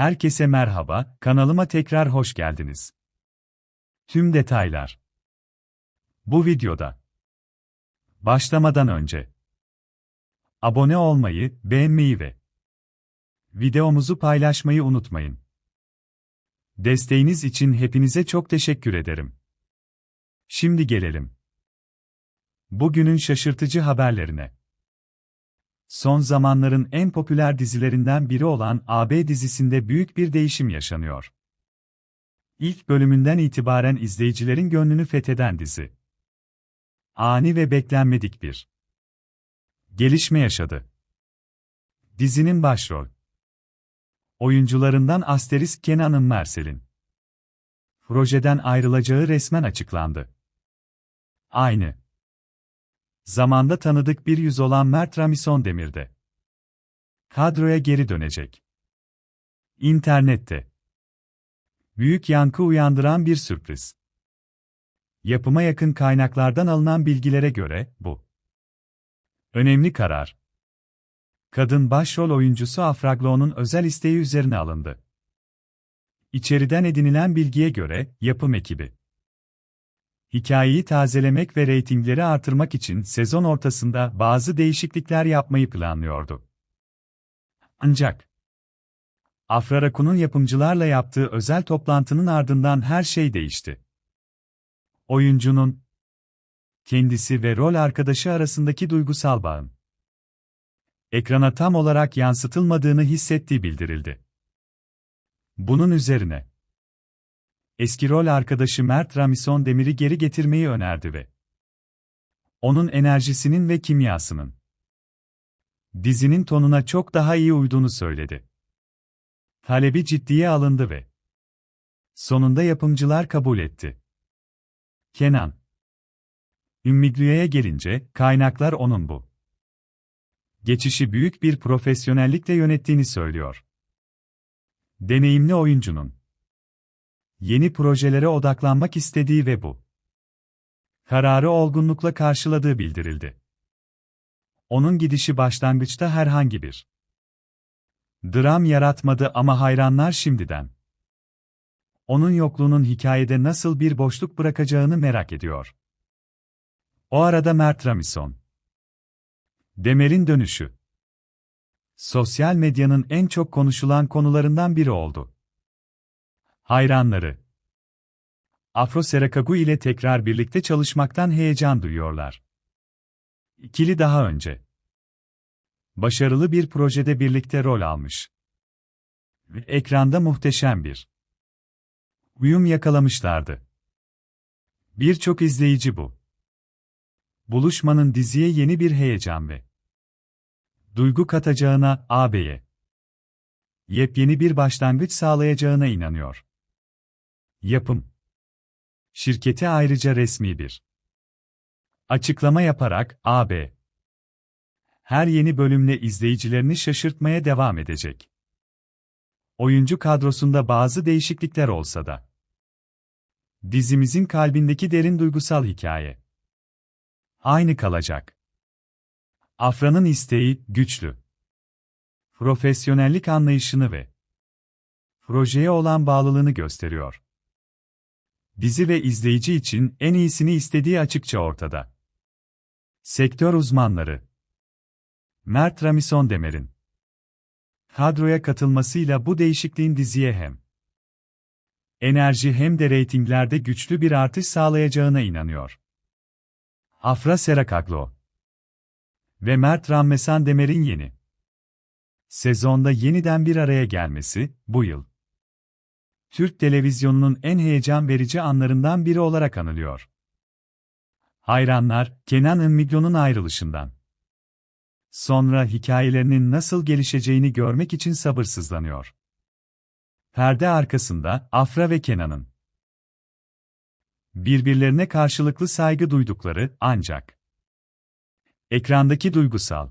Herkese merhaba, kanalıma tekrar hoş geldiniz. Tüm detaylar bu videoda. Başlamadan önce abone olmayı, beğenmeyi ve videomuzu paylaşmayı unutmayın. Desteğiniz için hepinize çok teşekkür ederim. Şimdi gelelim bugünün şaşırtıcı haberlerine. Son zamanların en popüler dizilerinden biri olan AB dizisinde büyük bir değişim yaşanıyor. İlk bölümünden itibaren izleyicilerin gönlünü fetheden dizi. Ani ve beklenmedik bir gelişme yaşadı. Dizinin başrol oyuncularından Asterisk Kenan'ın Mersel'in projeden ayrılacağı resmen açıklandı. Aynı zamanda tanıdık bir yüz olan Mert Ramison Demir'de. Kadroya geri dönecek. İnternette. Büyük yankı uyandıran bir sürpriz. Yapıma yakın kaynaklardan alınan bilgilere göre, bu. Önemli karar. Kadın başrol oyuncusu Afraglo'nun özel isteği üzerine alındı. İçeriden edinilen bilgiye göre, yapım ekibi hikayeyi tazelemek ve reytingleri artırmak için sezon ortasında bazı değişiklikler yapmayı planlıyordu. Ancak Afra Rakun'un yapımcılarla yaptığı özel toplantının ardından her şey değişti. Oyuncunun kendisi ve rol arkadaşı arasındaki duygusal bağın ekrana tam olarak yansıtılmadığını hissettiği bildirildi. Bunun üzerine eski rol arkadaşı Mert Ramison Demir'i geri getirmeyi önerdi ve onun enerjisinin ve kimyasının dizinin tonuna çok daha iyi uyduğunu söyledi. Talebi ciddiye alındı ve sonunda yapımcılar kabul etti. Kenan Ümmiglüye'ye gelince, kaynaklar onun bu geçişi büyük bir profesyonellikle yönettiğini söylüyor. Deneyimli oyuncunun yeni projelere odaklanmak istediği ve bu kararı olgunlukla karşıladığı bildirildi. Onun gidişi başlangıçta herhangi bir dram yaratmadı ama hayranlar şimdiden onun yokluğunun hikayede nasıl bir boşluk bırakacağını merak ediyor. O arada Mert Ramison Demer'in dönüşü sosyal medyanın en çok konuşulan konularından biri oldu. Hayranları Afro Serakagu ile tekrar birlikte çalışmaktan heyecan duyuyorlar. İkili daha önce başarılı bir projede birlikte rol almış. Ve ekranda muhteşem bir uyum yakalamışlardı. Birçok izleyici bu buluşmanın diziye yeni bir heyecan ve duygu katacağına, AB'ye yepyeni bir başlangıç sağlayacağına inanıyor. Yapım Şirketi ayrıca resmi bir açıklama yaparak AB her yeni bölümle izleyicilerini şaşırtmaya devam edecek. Oyuncu kadrosunda bazı değişiklikler olsa da dizimizin kalbindeki derin duygusal hikaye aynı kalacak. Afra'nın isteği güçlü. Profesyonellik anlayışını ve projeye olan bağlılığını gösteriyor. Dizi ve izleyici için en iyisini istediği açıkça ortada. Sektör uzmanları Mert Ramison Demer'in kadroya katılmasıyla bu değişikliğin diziye hem enerji hem de reytinglerde güçlü bir artış sağlayacağına inanıyor. Afra Serakaglo ve Mert Rammesan Demer'in yeni sezonda yeniden bir araya gelmesi, bu yıl Türk televizyonunun en heyecan verici anlarından biri olarak anılıyor. Hayranlar, Kenan Ünmiglio'nun ayrılışından sonra hikayelerinin nasıl gelişeceğini görmek için sabırsızlanıyor. Perde arkasında Afra ve Kenan'ın birbirlerine karşılıklı saygı duydukları ancak ekrandaki duygusal